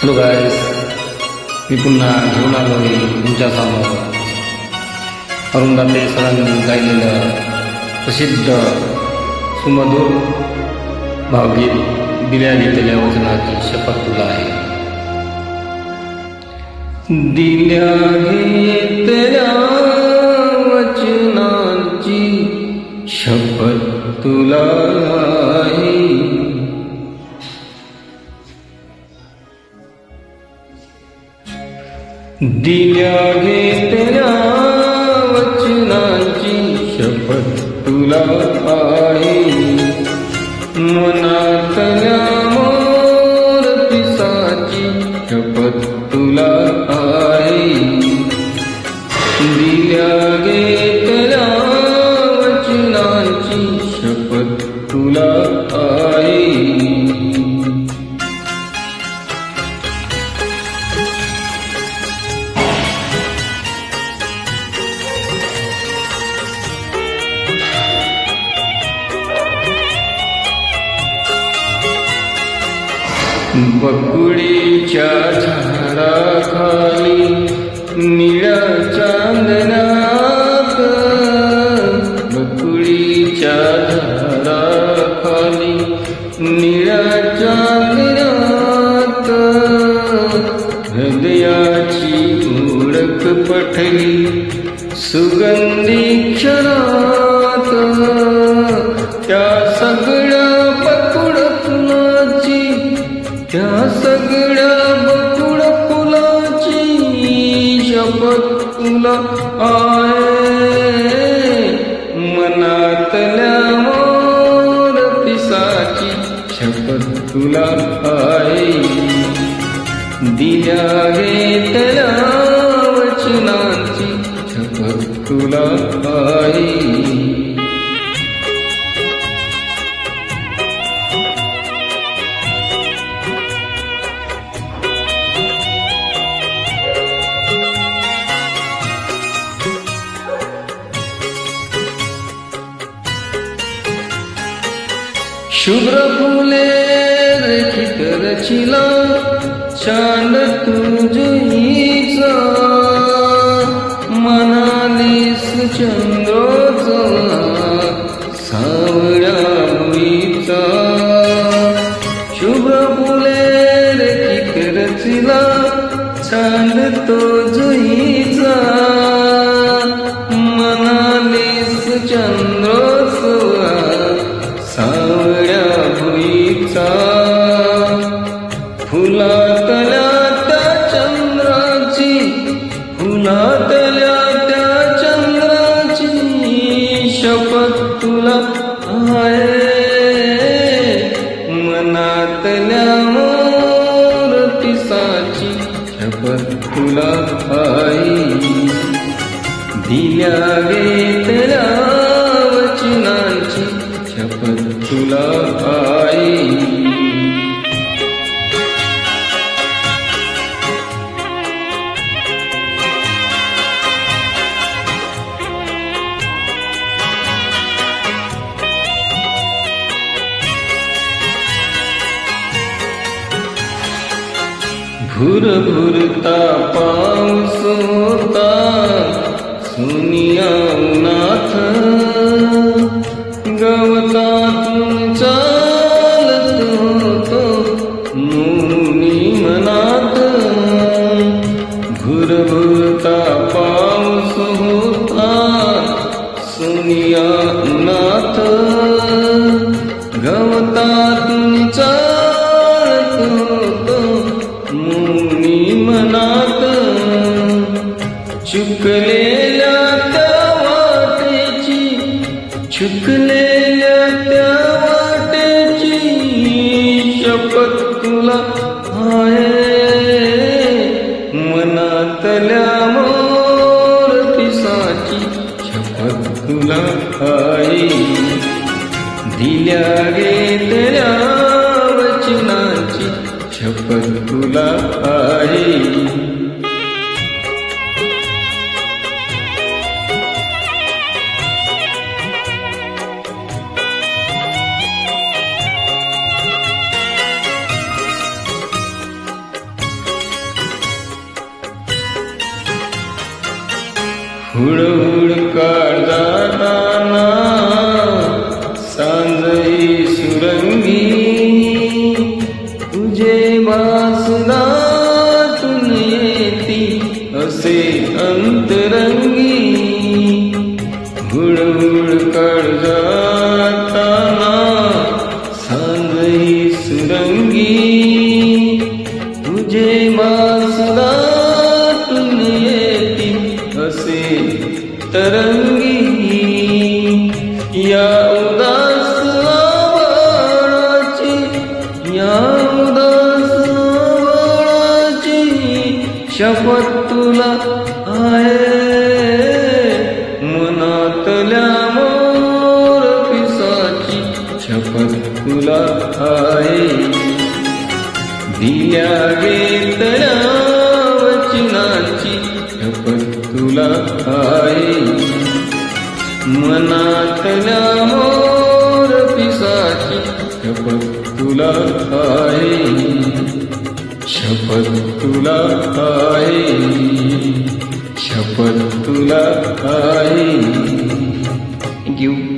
Hello guys मी पुन्हा घेऊन आलो आहे तुमच्यासमोर अरुण दाते सरांनी गायलेलं प्रसिद्ध सुमधुर भावगीत दिल्या घेतलेल्या वचनाची शपथ तुला आहे. दिल्या घेतल्या वचनाची शपथ तुला दिल्या घेतल्या वचनाची शपथ तुला आहे. मनातल्या मोर पिसाची शपथ तुला बकुळीच्या झाडाखाली निळ्या चांदण्यात हृदयाची ओळख पठली सुगंधी क्षणात त्या सगळ्या शपथ तुला आय मनातल्या मोर पिसाची शपथ तुला आहे दिल्या घेतल्या शुभ्र फुले रेखित रचिला चांद तुझीचा मनालीस चंद्रोचा सावळ्या भुईचा शुभ्र फुले रेखित रचिला चांद तो जुईचा मनालीस फुलातल्या त्या चंद्राची फुलातल्या त्या चंद्राची शपथ तुला आहे. मनातल्या मोरपिसाची शपथ तुला आई दिल्या घेतल्या ਭੁਰ ਭੁਰ ਤਾਪ चुकलेल्या त्या वाटेची शपथ तुला आहे. मनातल्या मोर पिसाची शपथ तुला आहे. दिल्या गेलेल्या वचनाची शपथ तुला आहे. हुडहुड काढताना मनातल्या मोर पिसाची छपत तुला आहे दिल्या घेतल्या वचनाची छपत तुला आहे मनातल्या मोर पिसाची छपत तुला आहे. शपथ तुला आहे. शपथ तुला आई. घेऊ